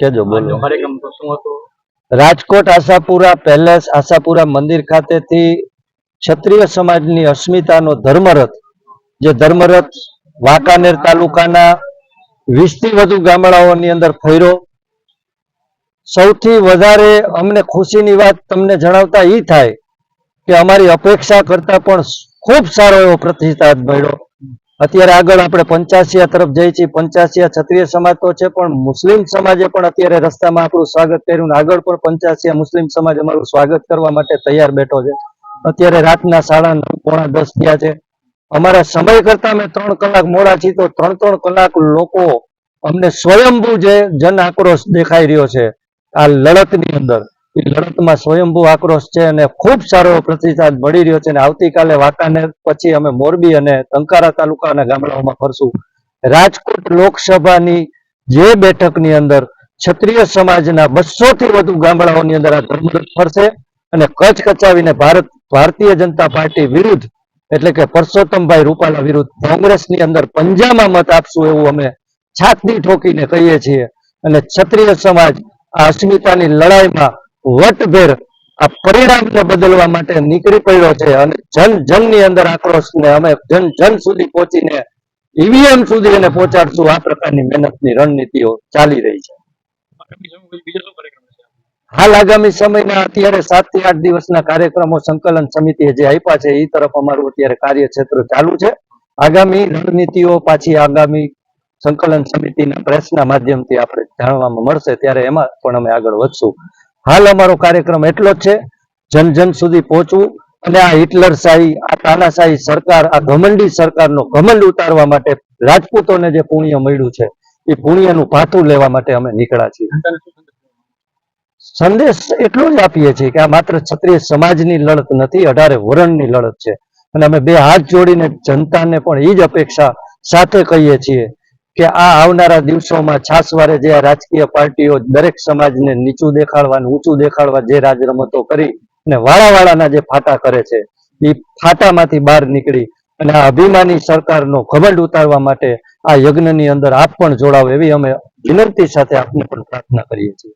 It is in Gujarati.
કેજો બોલો. કાર્યક્રમ તો શું હતો? રાજકોટ આશાપુરા પેલેસ આશાપુરા મંદિર ખાતેથી ક્ષત્રિય સમાજની અસ્મિતાનો ધર્મરથ જે ધર્મરથ વાંકાનેર તાલુકાના વીસથી વધુ ગામડાઓની અંદર ફર્યો. સૌથી વધારે અમને ખુશીની વાત તમને જણાવતા એ થાય કે અમારી અપેક્ષા કરતા પણ ખૂબ સારો એવો પ્રતિસાદ મળ્યો. અત્યારે આગળ આપણે પંચાસિયા તરફ જઈએ છીએ. પંચાસિયા ક્ષત્રિય સમાજ તો છે, પણ મુસ્લિમ સમાજે પણ અત્યારે રસ્તામાં આપણું સ્વાગત કર્યું આગળ પણ પંચાસિયા મુસ્લિમ સમાજ અમારું સ્વાગત કરવા માટે તૈયાર બેઠો છે. અત્યારે રાતના સાડા નવ, પોણા દસ થયા છે. અમારા સમય કરતા અમે ત્રણ કલાક મોડા છીએ, તો ત્રણ ત્રણ કલાક લોકો અમને સ્વયંભૂ જે જન આક્રોશ દેખાઈ રહ્યો છે આ લડતની અંદર. લડતમાં સ્વયંભૂ આક્રોશ છે અને ખૂબ સારો પ્રતિસાદ મળી રહ્યો છે અને આવતીકાલે વાંકાનેર પછી અમે મોરબી અને ટંકારા તાલુકાના ગામડાઓમાં ફરશું. રાજકોટ લોકસભાની જે બેઠકની અંદર ક્ષત્રિય સમાજના બસો થી વધુ ગામડાઓની અંદર આ ધર્મરથ ફરશે અને કચ્છ કચાવીને ભારત, ભારતીય જનતા પાર્ટી વિરુદ્ધ એટલે કે પરસોત્તમભાઈ રૂપાલા વિરુદ્ધ કોંગ્રેસની અંદર પંજામાં મત આપશું એવું અમે છાતી ઠોકીને કહીએ છીએ. અને ક્ષત્રિય સમાજ આ અસ્મિતાની લડાઈમાં વટભેર આ પરિણામને બદલવા માટે નીકળી પડ્યો છે અને જન જનની અંદર આક્રોશને અમે જન જન સુધી પહોંચીને ઈવીએમ સુધી એને પહોંચાડશું. આ પ્રકારની મહેનતની રણનીતિઓ ચાલી રહી છે. હાલ આગામી સમયના અત્યારે સાતથી આઠ દિવસના કાર્યક્રમો સંકલન સમિતિએ જે આપ્યા છે એ તરફ અમારું અત્યારે કાર્યક્ષેત્ર ચાલુ છે. આગામી રણનીતિઓ પાછી આગામી સંકલન સમિતિના પ્રેસના માધ્યમથી આપણે જાણવામાં મળશે. ત્યારે એમાં પણ અમે આગળ વધશું. હાલ અમારો કાર્યક્રમ એટલો છે, જન જન સુધી પહોંચવું અને આ હિટલરશાહી આ તાનાશાહી સરકાર, આ ઘમંડી સરકારનો ઘમંડ ઉતારવા માટે રાજપૂતોને જે પુણ્ય મળ્યું છે, એ પુણ્યનું પાથું લેવા માટે અમે નીકળ્યા છીએ. સંદેશ એટલો જ આપીએ છીએ કે આ માત્ર ક્ષત્રિય સમાજની લડત નથી, અઢારે વરણની લડત છે. અને અમે બે હાથ જોડીને જનતાને પણ એ જ અપેક્ષા સાથે કહીએ છીએ કે આ આવનારા દિવસોમાં છાસવારે જે રાજકીય પાર્ટીઓ દરેક સમાજને નીચું દેખાડવા ઊંચું દેખાડવા જે રાજ રમતો કરી અને વાળાવાળાના જે ફાટા કરે છે એ ફાટામાંથી બહાર નીકળી અને આ અભિમાની સરકારનો ઘમંડ ઉતારવા માટે આ યજ્ઞની અંદર આપ પણ જોડાવો એવી અમે વિનંતી સાથે આપને પણ પ્રાર્થના કરીએ છીએ.